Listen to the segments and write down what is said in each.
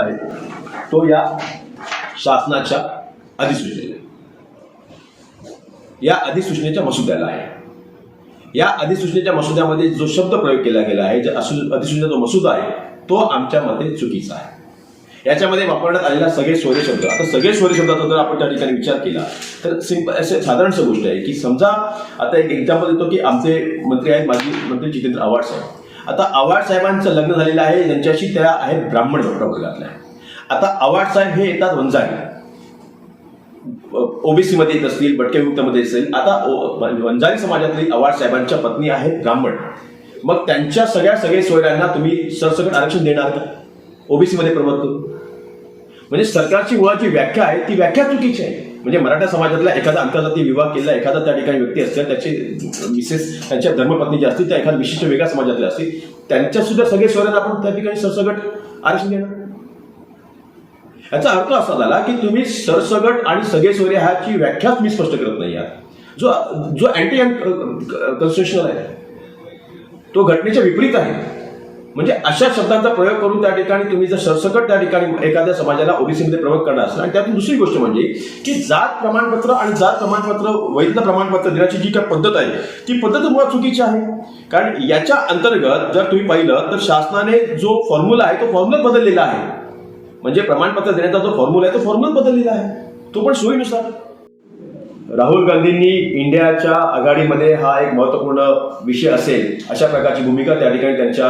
आहे. तो या शासनाच्या अधिसूचनेला या अधिसूचनेच्या मसुद्याला आहे. या अधिसूचनेच्या मसुद्यामध्ये जो शब्द प्रयोग केला गेला आहे जे अधिसूचनेचा जो मसुदा आहे तो आमच्या मते चुकीचा आहे. याच्यामध्ये वापरण्यात आलेला सगळे सोरे शब्द आता सगळे सोरे शब्दाचा जर आपण त्या ठिकाणी विचार केला तर सिंपल असे साधारणसं गोष्ट आहे की समजा आता एक एक्झाम्पल देतो की आमचे मंत्री आहेत माजी मंत्री जितेंद्र आव्हाड साहेब. आता आव्हाड साहेबांचं लग्न झालेलं आहे यांच्याशी त्या आहेत ब्राह्मण प्रवर्गातल्या आता आव्हाड साहेब हे येतात वंजारी. ओबीसी मध्ये येत असतील भटक्या असेल आता ओ- वंजारी समाजातली आव्हाड साहेबांच्या पत्नी आहेत ब्राह्मण. मग त्यांच्या सगळ्या सगळे सोयऱ्यांना तुम्ही सरसकट आरक्षण देणार का? ओबीसी मध्ये प्रवर्ग म्हणजे सरकारची मुळाची व्याख्या आहे ती व्याख्या चुकीची आहे. म्हणजे मराठा समाजातला एखादा आंतरजातीय विवाह केला एखादा त्या ठिकाणी व्यक्ती असतील त्याची मिसेस त्यांच्या धर्मपत्नी ज्या असतील त्या एखाद्या विशिष्ट वेगळ्या समाजातल्या असतील त्यांच्या सुद्धा सगळे सोयऱ्यांना आपण त्या ठिकाणी सरसगट आरक्षण देणार. याचा अर्थ असा झाला की तुम्ही सरसगट आणि सगळे सोयरे ह्याची व्याख्याच मी स्पष्ट करत नाही आहात जो जो अँटी कन्स्टिट्युशनल आहे तो घटनेच्या विपरीत आहे. म्हणजे अशा शब्दांचा प्रयोग करून त्या ठिकाणी तुम्ही जर सरसकट त्या ठिकाणी एखाद्या समाजाला ओबीसीमध्ये प्रयोग करणार असेल आणि त्यातून दुसरी गोष्ट म्हणजे की जात प्रमाणपत्र आणि जात प्रमाणपत्र वैध प्रमाणपत्र देण्याची जी काय पद्धत आहे ती पद्धत मुळात चुकीची आहे. कारण याच्या अंतर्गत जर तुम्ही पाहिलं तर शासनाने जो फॉर्म्युला आहे तो फॉर्म्युला बदललेला आहे. म्हणजे प्रमाणपत्र देण्याचा जो फॉर्म्युला आहे तो फॉर्म्युला बदललेला आहे. तो पण सोयीनुसार. राहुल गांधींनी इंडियाच्या आघाडीमध्ये हा एक महत्त्वपूर्ण विषय असेल अशा प्रकारची भूमिका त्या ठिकाणी त्यांच्या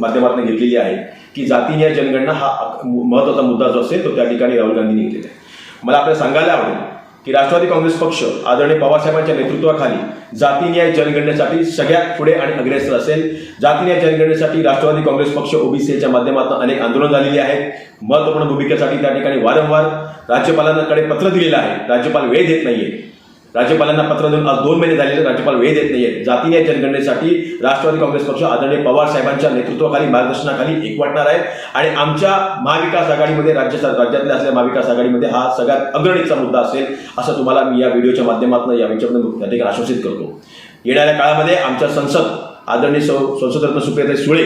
माध्यमातून घेतलेली आहे की जातीय जनगणना हा महत्त्वाचा मुद्दा जो असेल तो त्या ठिकाणी राहुल गांधींनी घेतलेला आहे. मला आपल्याला सांगायला आवडेल की राष्ट्रवादी काँग्रेस पक्ष आदरणीय पवारसाहेबांच्या नेतृत्वाखाली जातीन्याय जनगणनेसाठी सगळ्यात पुढे आणि अग्रेसर असेल. जातीन्याय जनगणनेसाठी राष्ट्रवादी काँग्रेस पक्ष ओबीसीच्या माध्यमातून अनेक आंदोलन झालेली आहेत. महत्त्वपूर्ण भूमिकेसाठी त्या ठिकाणी वारंवार राज्यपालांकडे पत्र दिलेलं आहे. राज्यपाल वेळ देत नाहीये. राज्यपालांना पत्र देऊन आज दोन महिने झालेले राज्यपाल वेळ देत नाहीये जातीय जनगणनेसाठी राष्ट्रवादी काँग्रेस पक्ष आदरणीय पवार साहेबांच्या नेतृत्वाखाली मार्गदर्शनाखाली एकवटणार आहे. आणि आमच्या महाविकास आघाडीमध्ये राज्य राज्यातल्या असलेल्या महाविकास आघाडीमध्ये हा सगळ्यात अग्रणीचा मुद्दा असेल असं तुम्हाला मी या व्हिडिओच्या माध्यमातून या विचारातून त्या ठिकाणी आश्वासित करतो. येणाऱ्या काळामध्ये आमच्या संसद आदरणीय सौ- संसदरत्न सुप्रियाताई सुळे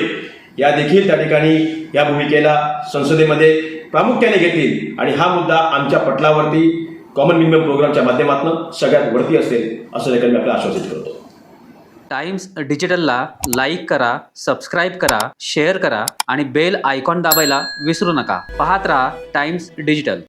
या देखील त्या ठिकाणी या भूमिकेला संसदेमध्ये प्रामुख्याने घेतील. आणि हा मुद्दा आमच्या पटलावरती कॉमन मिनिमम प्रोग्रामच्या माध्यमातून सगळ्यात वरती असेल असं देखील मी आपल्याला आश्वासित करतो. टाइम्स डिजिटलला लाईक करा सबस्क्राईब करा शेअर करा आणि बेल आयकॉन दाबायला विसरू नका. पाहत राहा टाइम्स डिजिटल